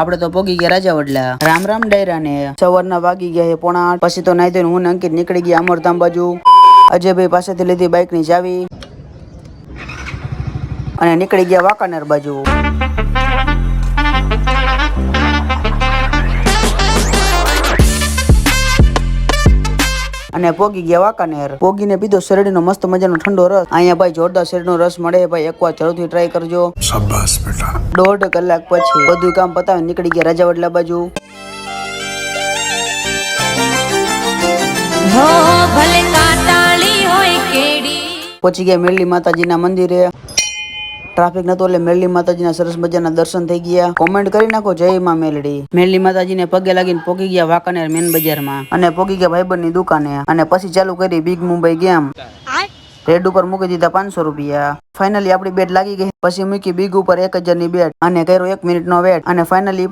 આપડે તો પોગી ગયા રાજા વડલા. રામ રામ ડાયરા ને સવારના વાગી ગયા હે પોણા આઠ. પછી તો નાઈ ધોઈને હું અંકિત નીકળી ગયા અમરધામ બાજુ. અજયભાઈ પાસેથી લીધી બાઇકની ચાવી. અને નીકળી ગયા વાંકાનેર બાજુ. અને પોગી ગયા વાંકાનેર. પોગીને પીધો શેરડીનો મસ્ત મજાનો ઠંડો રસ. અહીંયા ભાઈ જોરદાર શેરડીનો રસ મળે ભાઈ એકવાર જરૂરથી ટ્રાય કરજો. શાબાશ બેટા. દોઢ કલાક પછી બધું કામ પતાવી નીકળી ગયા રાજાવડલા બાજુ. ભલે પહોંચી ગયા મેરલી માતાજીના મંદિરે. ટ્રાફિક નતો એટલે મેરલી માતાજીના સરસ મજાના દર્શન થઈ ગયા. કોમેન્ટ કરી નાખો જય માં મેલડી. મેરલી માતાજીને પગે લાગીને પોગી ગયા વાંકાનેર મેન બજારમાં. અને પોગી ગયા ભાઈબંધની દુકાને. અને પછી ચાલુ કરી બિગ મુંબઈ ગેમ રેડ ઉપર મૂકી દીધા પાંચસો રૂપિયા. ફાઇનલી આપડી બેટ લાગી ગઈ. પછી મૂકી બિગ ઉપર એક હજારની બેટ અને કર્યો એક મિનિટ નો વેટ અને ફાઇનલી